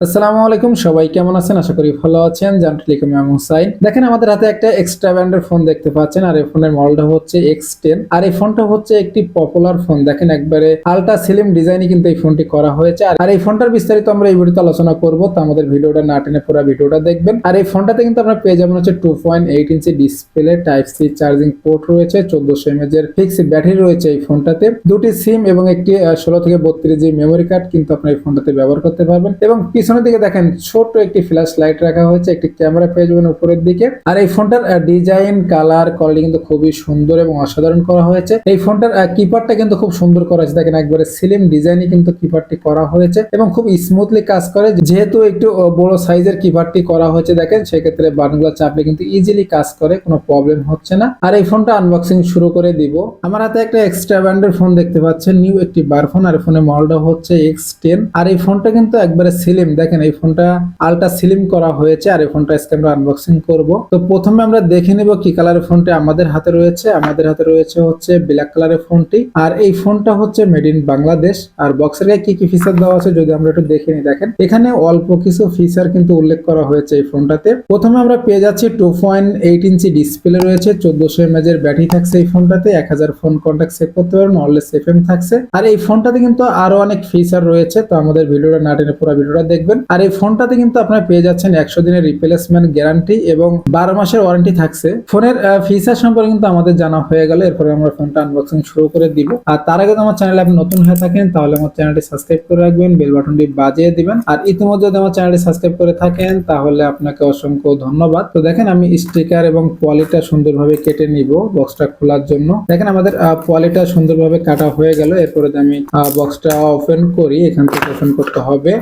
আসসালামু আলাইকুম, সবাই কেমন আছেন? আশা করি ভালো আছেন। জানটলিকুম আমি হুসাইন দেখেন, আমাদের হাতে একটা এক্সট্রা ব্র্যান্ডের ফোন দেখতে পাচ্ছেন, আর এই ফোনের মডেলটা হচ্ছে এক্স টেন আর এই ফোনটা হচ্ছে একটি পপুলার ফোন দেখেন, একবারে আলট্রা স্লিম ডিজাইনে কিন্তু এই ফোনটি করা হয়েছে। আর- এই ফোনটার বিস্তারিত আমরা এই ভিডিওতে আলোচনা করব, তো আমাদের ভিডিওটা না টেনে পুরো ভিডিওটা দেখবেন। আর এই ফোনটাতে কিন্তু আপনার পেয়ে যাবেন হচ্ছে two point eight inch display type C charging port রয়েছে, চোদ্দশো এমএজ এর ফিক্স ব্যাটারি রয়েছে এই ফোনটাতে দুটি সিম এবং একটি ষোলো থেকে বত্রিশ জি মেমোরি কার্ড কিন্তু আপনার এই ফোনটাতে ব্যবহার করতে পারবেন। এবং পিছনের দিকে দেখেন ছোট একটি ফ্ল্যাশ লাইট রাখা হয়েছে, একটি ক্যামেরা পেয়ে যাবেন উপরের দিকে। আর এই ফোনটার ডিজাইন কালার কোয়ালিটি কিন্তু খুবই সুন্দর এবং অসাধারণ করা হয়েছে। এই ফোনটার কিপারটা কিন্তু খুব সুন্দর করা হয়েছে। দেখেন একবারে সিলিম ডিজাইনে কিন্তু কিপারটি করা হয়েছে এবং খুব স্মুথলি কাজ করে। যেহেতু একটু বড় সাইজের কিপারটি করা হয়েছে, দেখেন সেক্ষেত্রে বাটনগুলো চাপলে কিন্তু ইজিলি কাজ করে, কোনো প্রবলেম হচ্ছে না। আর এই ফোনটা আনবক্সিং শুরু করে দিব। আমার হাতে একটা এক্সট্রা ব্র্যান্ডের ফোন দেখতে পাচ্ছেন নিউ একটি বার ফোন আর ফোনের মডেলটা হচ্ছে এক্স টেন আর এই ফোনটা কিন্তু একবারে সিলিম দেখেন, এই ফোনটা আলট্রা সিলিম করা হয়েছে আর এই ফোনটা আজকে আমরা আনবক্সিং করব। তো প্রথমে আমরা দেখে নেব কি কালারের ফোনটি আমাদের হাতে রয়েছে। আমাদের হাতে রয়েছে হচ্ছে ব্ল্যাক কালারের ফোনটি। আর এই ফোনটা হচ্ছে মেড ইন বাংলাদেশ। আর বক্সের গায়ে কি কি ফিচার দেওয়া আছে যদি আমরা একটু দেখে নিই। দেখেন, এখানে অল্প কিছু ফিচার কিন্তু উল্লেখ করা হয়েছে এই ফোনটাতে। প্রথমে আমরা পেয়ে যাচ্ছি two point eight inch display রয়েছে। চোদ্দশো এমএজ এর ব্যাটারি থাকছে এই ফোনটাতে। এক হাজার ফোন কন্ট্যাক্ট সেভ করতে পারবেন অললেস এফ এম থাকছে। আর এই ফোনটাতে কিন্তু আরও অনেক ফিচার রয়েছে। তো আমাদের ভিডিওটা না টেনে পুরো ভিডিওটা দেখবেন। আর এই ফোনটাতে কিন্তু আপনারা পেয়ে যাচ্ছেন একশো দিনের রিপ্লেসমেন্ট গ্যারান্টি এবং বারো মাসের ওয়ারেন্টি থাকছে। ফোনের ফিচার সম্পর্কে কিন্তু আমাদের জানা হয়ে গেল, এরপরে আমরা ফোনটা আনবক্সিং শুরু করে দিব। আর তার আগে আমার চ্যানেলে আপনি নতুন হয়ে থাকেন, তাহলে আমার চ্যানেলটি সাবস্ক্রাইব করে রাখবেন বেল বাটনটি বাজিয়ে দিবেন। আর ইতিমধ্যে যদি আমার চ্যানেলটি সাবস্ক্রাইব করে থাকেন, তাহলে আপনাকে অসংখ্য ধন্যবাদ। তো দেখেন, আমি স্টিকার এবং কোয়ালিটা সুন্দরভাবে কেটে নিব বক্সটা খোলার জন্য। দেখেন, আমাদের কোয়ালিটা সুন্দরভাবে কাটা হয়ে গেল। এরপরে আমি বক্সটা ওপেন করি, এখান থেকে ওপেন করতে হবে।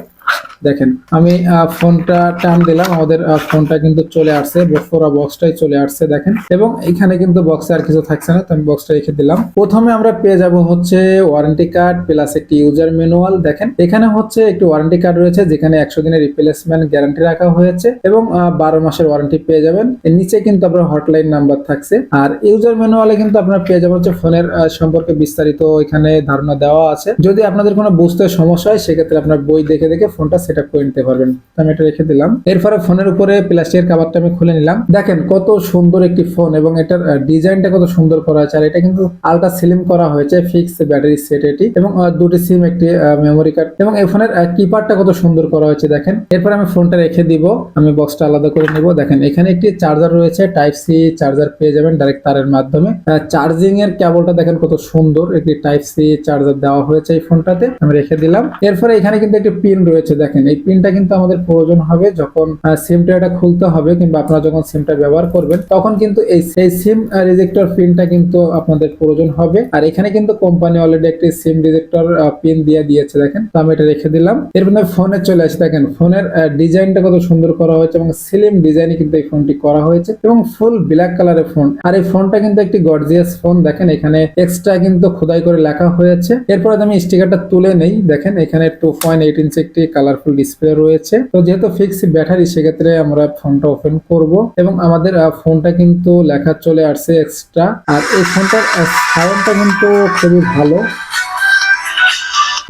দেখেন, আমি ফোনটা টান দিলাম, আমাদের ফোনটা কিন্তু চলে আসছে পুরো বক্সটাই চলে আসছে, দেখেন। এবং এখানে কিন্তু বক্সে আর কিছু থাকছে না, তো আমি বক্সটা রেখে দিলাম। প্রথমে আমরা পেয়ে যাব হচ্ছে ওয়ারেন্টি কার্ড প্লাস একটি ইউজার ম্যানুয়াল দেখেন। এখানে হচ্ছে একটি ওয়ারেন্টি কার্ড রয়েছে, যেখানে একশো দিনের রিপ্লেসমেন্ট গ্যারান্টি রাখা হয়েছে, এবং বারো মাসের ওয়ারেন্টি পেয়ে যাবেন। এর নিচে কিন্তু আপনার হটলাইন নাম্বার থাকছে। আর ইউজার ম্যানুয়ালে কিন্তু আপনারা পেয়ে যাবেন হচ্ছে ফোনের সম্পর্কে বিস্তারিত এখানে ধারণা দেওয়া আছে। যদি আপনাদের কোনো বুঝতে সমস্যা হয়, সেক্ষেত্রে আপনার বই দেখে দেখে ফোনটা সেট করে নিতে পারবেন। আমি এটা রেখে দিলাম। এরপরে ফোনের উপরে প্লাস্টিকের কাভারটা আমি খুলে নিলাম। দেখেন কত সুন্দর একটি ফোন এবং এটার ডিজাইনটা কত সুন্দর করা হয়েছে আর এটা কিন্তু আলট্রা স্লিম করা হয়েছে ফিক্স ব্যাটারি সেট এটি এবং দুটি সিম একটি মেমোরি কার্ড এবং এই ফোনের কিপারটা কত সুন্দর করা হয়েছে দেখেন। এরপর আমি ফোনটা রেখে দিব। আমি বক্সটা আলাদা করে নিব। দেখেন এখানে একটি চার্জার রয়েছে টাইপ সি চার্জার পেয়ে যাবেন ডাইরেক্ট তারের মাধ্যমে। চার্জিং এর কেবলটা দেখেন কত সুন্দর। একটি টাইপ সি চার্জার দেওয়া হয়েছে এই ফোনটাতে। আমি রেখে দিলাম। এরপরে এখানে কিন্তু একটি পিন রয়েছে দেখেন। এই পিনটা কিন্তু আমাদের প্রয়োজন হবে যখন সিমটা এটা খুলতে হবে কিংবা আপনারা যখন সিমটা ব্যবহার করবেন, তখন কিন্তু এই, সেই সিম রিজেক্টর পিনটা কিন্তু আপনাদের প্রয়োজন হবে। আর এখানে কিন্তু কোম্পানি অলরেডি একটি সিম রিজেক্টর পিন দিয়ে দিয়েছে, দেখেন। তো আমি এটা রেখে দিলাম। এরপর ফোনে চলে আসে, দেখেন। ফোনের ডিজাইনটা কত সুন্দর করা হয়েছে এবং সিলিম ডিজাইনে কিন্তু এই ফোনটি করা হয়েছে এবং ফুল ব্ল্যাক কালারের ফোন আর এই ফোনটা কিন্তু একটি গর্জিয়াস ফোন দেখেন। এখানে এক্সট্রা কিন্তু খোদাই করে লেখা হয়েছে। এরপরে আমি স্টিকারটা তুলে নেই, দেখেন। এখানে টু পয়েন্ট এইট ইঞ্চি একটি কালারফুল ডিসপ্লে রয়েছে। তো যেহেতু ফিক্স ব্যাটারি সেক্ষেত্রে আমরা ফোনটা ওপেন করব। এবং আমাদের ফোনটা কিন্তু লেখা চলে আসছে এক্সট্রা আর এই ফোনটার সাউন্ডটা কিন্তু খুবই ভালো।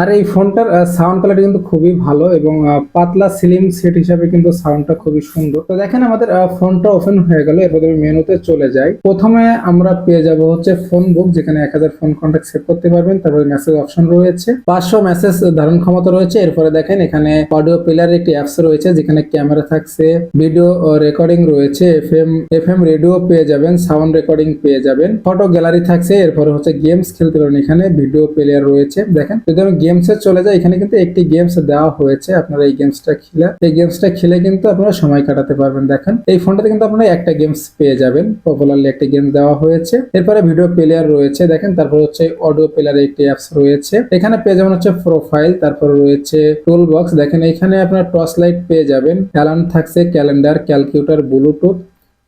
আর এই ফোনটার সাউন্ড কোয়ালিটি কিন্তু খুবই ভালো এবং পাতলা স্লিম সেট হিসাবে কিন্তু সাউন্ডটা খুবই সুন্দর। তো দেখেন আমাদের ফোনটা ওপেন হয়ে গেল, এরপর আমি মেনুতে চলে যাই। প্রথমে আমরা পেয়ে যাব হচ্ছে ফোন বুক যেখানে এক হাজার ফোন কন্ট্যাক্ট সেভ করতে পারবেন, তারপরে মেসেজ অপশন রয়েছে, পাঁচশো মেসেজ ধারণ ক্ষমতা রয়েছে, এরপরে দেখেন এখানে অডিও প্লেয়ার একটি অ্যাপস রয়েছে, যেখানে ক্যামেরা থাকছে ভিডিও রেকর্ডিং রয়েছে এফ এম রেডিও পেয়ে যাবেন সাউন্ড রেকর্ডিং পেয়ে যাবেন ফটো গ্যালারি থাকছে, এরপরে হচ্ছে গেমস খেলতে পারেন এখানে ভিডিও প্লেয়ার রয়েছে, দেখেন, যদি আমি গেমসে চলে যাই এখানে কিন্তু একটি গেমস দেওয়া হয়েছে। আপনারা এই গেমসটা খেলে, এই গেমসটা খেলে কিন্তু আপনারা সময় কাটাতে পারবেন। দেখেন, এই ফোনটাতে কিন্তু আপনারা একটা গেমস পেয়ে যাবেন। পপুলারলি একটি গেমস দেওয়া হয়েছে। এরপরে ভিডিও প্লেয়ার রয়েছে। দেখেন, তারপর হচ্ছে অডিও প্লেয়ার একটি অ্যাপস রয়েছে। এখানে পেয়ে যাবেন হচ্ছে প্রোফাইল তারপর রয়েছে টুল বক্স দেখেন, এখানে আপনার টর্চ লাইট পেয়ে যাবেন। অ্যালার্ম থাকছে ক্যালেন্ডার ক্যালকুলেটর ব্লুটুথ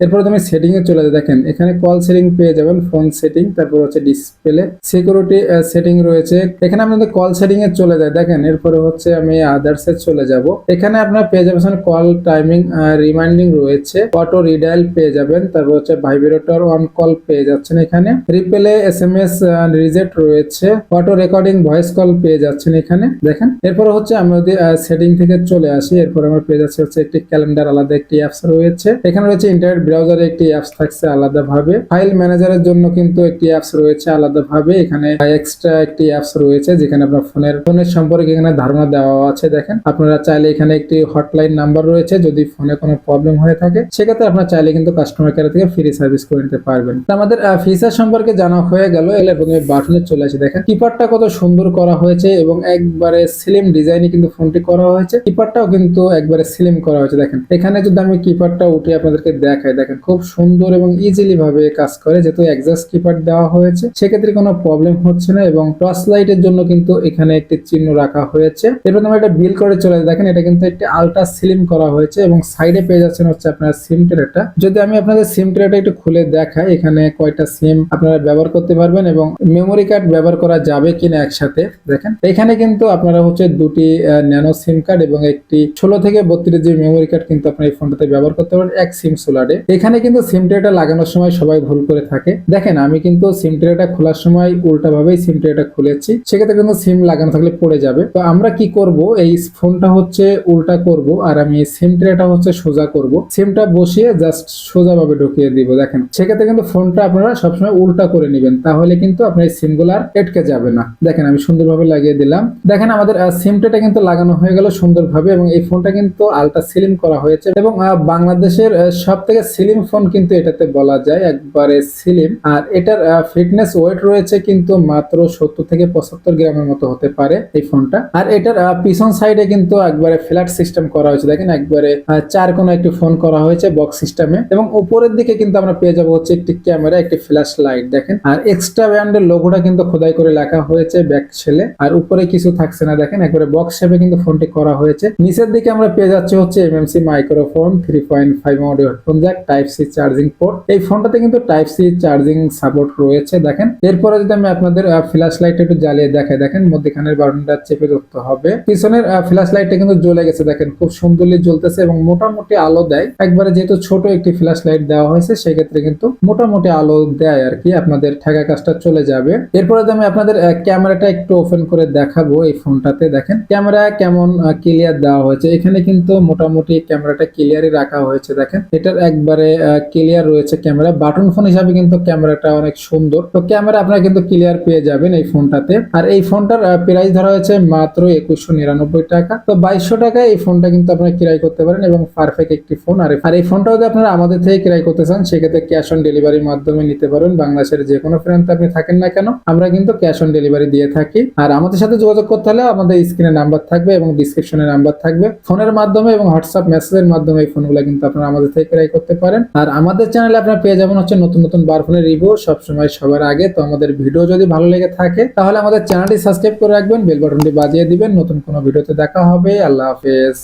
এরপরে তুমি সেটিং এ চলে যাবে দেখেন, এখানে কল সেটিং পেয়ে যাবেন ফোন সেটিং তারপর হচ্ছে ডিসপ্লে সিকিউরিটি সেটিং রয়েছে। এখানে আপনাদের কল সেটিং এ চলে যায় দেখেন, এরপরে হচ্ছে আমি আদার্স এ চলে যাব। এখানে আপনার পেয়ে যাবেন কল টাইমিং রিমাইন্ডিং রয়েছে। অটো রিডাইল পেয়ে যাবেন, তারপর হচ্ছে ভাইব্রেটর অন কল পেয়ে যাচ্ছেন এখানে। Reply S M S reject রয়েছে। অটো রেকর্ডিং ভয়েস কল পেয়ে যাচ্ছেন এখানে। দেখেন, এরপর হচ্ছে আমি যদি সেটিং থেকে চলে আসি, এরপর আমরা পেয়ে যাচ্ছি হচ্ছে একটি ক্যালেন্ডার আলাদা একটি অ্যাপস রয়েছে। এখানে রয়েছে ইন্টারনেট ব্রাউজারে একটি অ্যাপস থাকছে আলাদাভাবে। ফাইল ম্যানেজারের জন্য কিন্তু একটি অ্যাপস রয়েছে আলাদাভাবে। এখানে এক্সট্রা একটি অ্যাপস রয়েছে যেখানে আপনার ফোনের ফোনের সম্পর্কে এখানে ধারণা দেওয়া আছে, দেখেন। আপনারা চাইলে এখানে একটি হটলাইন নাম্বার রয়েছে যদি ফোনে কোনো প্রবলেম হয়ে থাকে। সেক্ষেত্রে আপনারা চাইলে কিন্তু কাস্টমার কেয়ার থেকে ফ্রি সার্ভিস করে নিতে পারবেন। আমাদের ফিচার সম্পর্কে জানা হয়ে গেল। এলে প্রথমে বাটনে চলে আসে, দেখেন। কিপারটা কত সুন্দর করা হয়েছে এবং একবারে স্লিম ডিজাইনে কিন্তু ফোনটি করা হয়েছে। কিপারটাও কিন্তু একবারে স্লিম করা হয়েছে, দেখেন। এখানে যদি আমি কিপারটা উঠে আপনাদেরকে দেখাই দেখেন খুব সুন্দর এবং ইজিলি ভাবে কাজ করে, যেহেতু এক্সাস্ট কিপার দেওয়া হয়েছে, সেক্ষেত্রে কোনো প্রবলেম হচ্ছে না এবং টর্চ লাইটের জন্য কিন্তু এখানে একটি চিহ্ন রাখা হয়েছে। এরপর আমরা একটা বিল করে চলে। দেখেন এটা কিন্তু একটি আলট্রা স্লিম করা হয়েছে এবং সাইডে পেয়ে যাচ্ছেন হচ্ছে আপনার সিম ট্রেটা যদি আমি আপনাদের সিম ট্রেটা একটু খুলে দেখাই, এখানে কয়টা সিম আপনারা ব্যবহার করতে পারবেন এবং মেমোরি কার্ড ব্যবহার করা যাবে কিনা একসাথে, দেখেন। এখানে কিন্তু আপনারা হচ্ছে দুটি ন্যানো সিম কার্ড এবং একটি ষোলো থেকে বত্রিশ জিবি মেমোরি কার্ড কিন্তু আপনার এই ফোনটাতে ব্যবহার করতে পারেন এক সিম সোলারে এখানে কিন্তু সিম ট্রেটা লাগানোর সময় সবাই ভুল করে থাকে। দেখেন, আমি কিন্তু সিম ট্রেটা খোলার সময় উল্টা ভাবেই সিম ট্রেটা খুলেছি। সেক্ষেত্রে কিন্তু সিম লাগানো থাকলে পড়ে যাবে। তো আমরা কি করব? এই ফোনটা হচ্ছে উল্টা করব আর আমি সিম ট্রেটা হচ্ছে সোজা করব। সিমটা বসিয়ে জাস্ট সোজা ভাবে ঢুকিয়ে দিব, দেখেন। সেক্ষেত্রে কিন্তু ফোনটা আপনারা সবসময় উল্টা করে নেবেন, তাহলে কিন্তু আপনার সিমগুলো আর এটকে যাবে না। দেখেন, আমি সুন্দরভাবে লাগিয়ে দিলাম। দেখেন, আমাদের সিম ট্রেটা কিন্তু লাগানো হয়ে গেল সুন্দরভাবে এবং এই ফোনটা কিন্তু আলট্রা স্লিম করা হয়েছে এবং বাংলাদেশের সব থেকে স্লিম ফোন কিন্তু এটাতে বলা যায়, একবারে সিলিম। আর এটার ফিটনেস ওয়েট রয়েছে কিন্তু মাত্র সত্তর থেকে পঁচাত্তর গ্রামের মতো হতে পারে এই ফোনটা। আর এটার পিছন সাইডে কিন্তু একবারে ফ্ল্যাট সিস্টেম করা হয়েছে। দেখেন একবারে চার কোনো একটি ফোন করা হয়েছে বক্স সিস্টেমে এবং উপরের দিকে কিন্তু আমরা পেয়ে যাব হচ্ছে একটি ক্যামেরা একটি ফ্ল্যাশ লাইট দেখেন। আর এক্সট্রা ব্যান্ডের লোগোটা কিন্তু খোদাই করে লেখা হয়েছে ব্যাক ছেলে আর উপরে কিছু থাকছে না, দেখেন। একবারে বক্স শেপে কিন্তু ফোনটি করা হয়েছে। নিচের দিকে আমরা পেয়ে যাচ্ছি হচ্ছে MMC microphone three point five audio headphone jack type C charging port এই ফোনটাতে কিন্তু টাইপ সি চার্জিং সাপোর্ট রয়েছে, দেখেন। এরপরে যদি আমি আপনাদের ফ্ল্যাশ লাইট একটু জ্বালিয়ে দেখাই, দেখেন, মধ্যখানের বাটনটা চেপে ধরতে হবে। পিছনের ফ্ল্যাশ লাইটটা কিন্তু জ্বলে গেছে, দেখেন, খুব সুন্দরলি জ্বলতেছে এবং মোটামুটি আলো দেয়। একবারে যেহেতু ছোট একটি ফ্ল্যাশ লাইট দেওয়া হয়েছে, সেক্ষেত্রে কিন্তু মোটামুটি আলো দেয় আর কি, আপনাদের ঠেকা কাজটা চলে যাবে। এরপরে আমি আপনাদের ক্যামেরাটা একটু ওপেন করে দেখাবো এই ফোনটাতে, দেখেন, ক্যামেরা কেমন ক্লিয়ার দেওয়া হয়েছে। এখানে কিন্তু মোটামুটি ক্যামেরাটা ক্লিয়ারই রাখা হয়েছে, দেখেন। এটার একবারে ক্লিয়ার রয়েছে ক্যামেরা বাটন ফোন হিসাবে কিন্তু ক্যামেরাটা অনেক সুন্দর। তো ক্যামেরা আপনারা কিন্তু ক্লিয়ার পেয়ে যাবেন এই ফোনটাতে আর এই ফোনটার প্রাইস ধরা হয়েছে মাত্র একুশশো নিরানব্বই টাকা। তো বাইশশো টাকায় এই ফোনটা কিন্তু আপনারা ক্রয় করতে পারেন এবং পারফেক্ট একটি ফোন আর আর এই ফোনটা যদি আপনারা আমাদের থেকে ক্রয় করতে চান, সেক্ষেত্রে ক্যাশ অন ডেলিভারির মাধ্যমে নিতে পারেন। বাংলাদেশের যে কোনো প্রান্তে আপনি থাকেন না কেন, আমরা কিন্তু ক্যাশ অন ডেলিভারি দিয়ে থাকি। আর আমাদের সাথে যোগাযোগ করতে হলে আমাদের স্ক্রিনে নাম্বার থাকবে এবং ডিসক্রিপশনে নাম্বার থাকবে। ফোনের মাধ্যমে এবং হোয়াটসঅ্যাপ মেসেজের মাধ্যমে এই ফোনগুলো কিন্তু আপনারা আমাদের থেকে ক্রয় করতে পারেন। আর আমাদের চ্যানেলে আপনার পেয়ে যাবেন হচ্ছে নতুন নতুন বার ফোনের রিভিউ সবসময় সবার আগে। তো আমাদের ভিডিও যদি ভালো লেগে থাকে, তাহলে আমাদের চ্যানেলটি সাবস্ক্রাইব করে রাখবেন বেল বাটনটি বাজিয়ে দিবেন। নতুন কোনো ভিডিওতে দেখা হবে। আল্লাহ হাফেজ।